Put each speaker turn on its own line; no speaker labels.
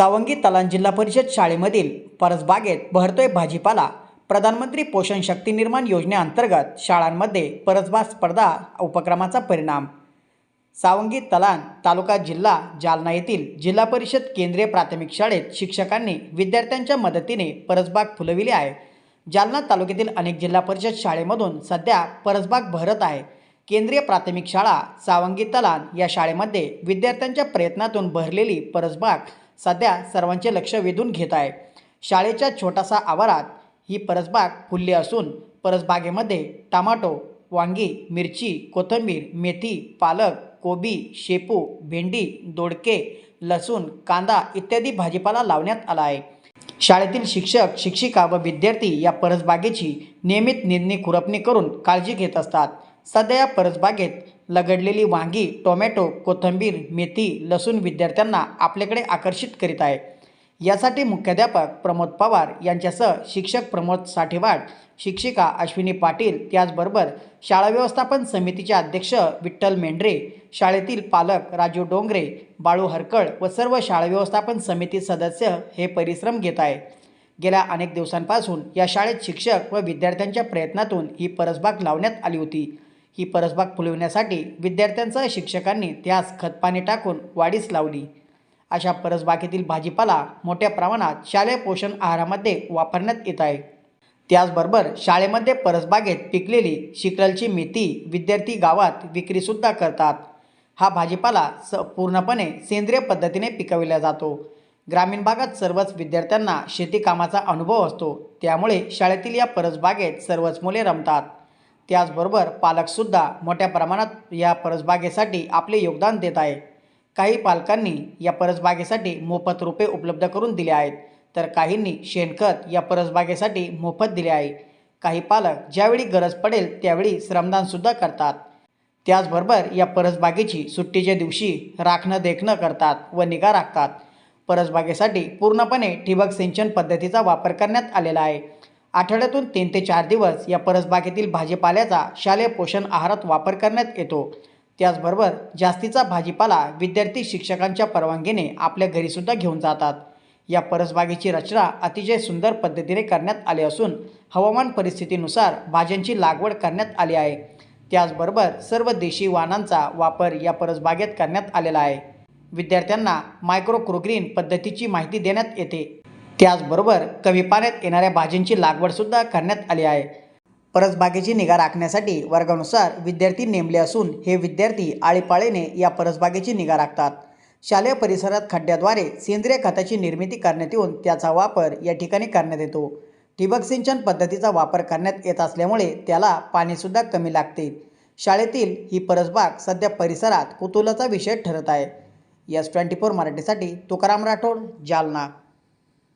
सावंगी तलान जिल्हा परिषद शाळेमधील परसबागेत बहरतोय भाजीपाला. प्रधानमंत्री पोषण शक्ती निर्माण योजनेअंतर्गत शाळांमध्ये परसबाग स्पर्धा उपक्रमाचा परिणाम. सावंगी तलान तालुका जिल्हा जालना येथील जिल्हा परिषद केंद्रीय प्राथमिक शाळेत शिक्षकांनी विद्यार्थ्यांच्या मदतीने परसबाग फुलविली आहे. जालना तालुक्यातील अनेक जिल्हा परिषद शाळेमधून सध्या परसबाग भरत आहे. केंद्रीय प्राथमिक शाळा सावंगी तलान या शाळेमध्ये विद्यार्थ्यांच्या प्रयत्नातून भरलेली परसबाग सध्या सर्वांचे लक्ष वेधून घेत आहे. शाळेच्या छोटासा आवारात ही परसबाग फुलली असून परसबागेमध्ये टमाटो वांगी मिरची कोथिंबीर मेथी पालक कोबी शेपू भेंडी दोडके लसूण कांदा इत्यादी भाजीपाला लावण्यात आला आहे. शाळेतील शिक्षक शिक्षिका व विद्यार्थी या परसबागेची नियमित निंदणी खुरपणी करून काळजी घेत असतात. सध्या या परसबागेत लगडलेली वांगी टोमॅटो कोथिंबीर मेथी लसूण विद्यार्थ्यांना आपल्याकडे आकर्षित करीत आहे. यासाठी मुख्याध्यापक प्रमोद पवार यांच्यासह शिक्षक प्रमोद साठेवाड शिक्षिका अश्विनी पाटील त्याचबरोबर शाळा व्यवस्थापन समितीचे अध्यक्ष विठ्ठल मेंढरे शाळेतील पालक राजू डोंगरे बाळू हरकळ व सर्व शाळा व्यवस्थापन समिती सदस्य हे परिश्रम घेत आहे. गेल्या अनेक दिवसांपासून या शाळेत शिक्षक व विद्यार्थ्यांच्या प्रयत्नातून ही परसबाग लावण्यात आली होती. ही परसबाग फुलविण्यासाठी विद्यार्थ्यांसह शिक्षकांनी त्यास खतपाणी टाकून वाढीस लावली. अशा परसबागेतील भाजीपाला मोठ्या प्रमाणात शालेय पोषण आहारामध्ये वापरण्यात येत आहे. त्याचबरोबर शाळेमध्ये परसबागेत पिकलेली शिकलची मेथी विद्यार्थी गावात विक्रीसुद्धा करतात. हा भाजीपाला स पूर्णपणे सेंद्रिय पद्धतीने पिकविला जातो. ग्रामीण भागात सर्वच विद्यार्थ्यांना शेतीकामाचा अनुभव असतो. त्यामुळे शाळेतील या परसबागेत सर्वच मुले रमतात. त्याचबरोबर पालकसुद्धा मोठ्या प्रमाणात या परसबागेसाठी आपले योगदान देत आहे काही पालकांनी या परसबागेसाठी मोफत रुपये उपलब्ध करून दिले आहेत. तर काहींनी शेणखत या परसबागेसाठी मोफत दिले आहे. काही पालक ज्यावेळी गरज पडेल त्यावेळी श्रमदानसुद्धा करतात. त्याचबरोबर या परसबागेची सुट्टीच्या दिवशी राखणं देखणं करतात व निगा राखतात. परसबागेसाठी पूर्णपणे ठिबक सिंचन पद्धतीचा वापर करण्यात आलेला आहे. आठवड्यातून तीन ते चार दिवस या परसबागेतील भाजीपाल्याचा शालेय पोषण आहारात वापर करण्यात येतो. त्याचबरोबर जास्तीचा भाजीपाला विद्यार्थी शिक्षकांच्या परवानगीने आपल्या घरीसुद्धा घेऊन जातात. या परसबागेची रचना अतिशय सुंदर पद्धतीने करण्यात आली असून हवामान परिस्थितीनुसार भाज्यांची लागवड करण्यात आली आहे. त्याचबरोबर सर्व देशी वाहनांचा वापर या परसबागेत करण्यात आलेला आहे. विद्यार्थ्यांना मायक्रोक्रोग्रीन पद्धतीची माहिती देण्यात येते. त्याचबरोबर कमी पाण्यात येणाऱ्या भाज्यांची लागवडसुद्धा करण्यात आली आहे. परसबागेची निगा राखण्यासाठी वर्गानुसार विद्यार्थी नेमले असून हे विद्यार्थी आळीपाळीने या परसबागेची निगा राखतात. शालेय परिसरात खड्ड्याद्वारे सेंद्रिय खताची निर्मिती करण्यात येऊन त्याचा वापर या ठिकाणी करण्यात येतो. ठिबक सिंचन पद्धतीचा वापर करण्यात येत असल्यामुळे त्याला पाणीसुद्धा कमी लागते. शाळेतील ही परसबाग सध्या परिसरात कुतूहलाचा विषय ठरत आहे. यस ट्वेंटी फोर मराठीसाठी तुकाराम राठोड जालना.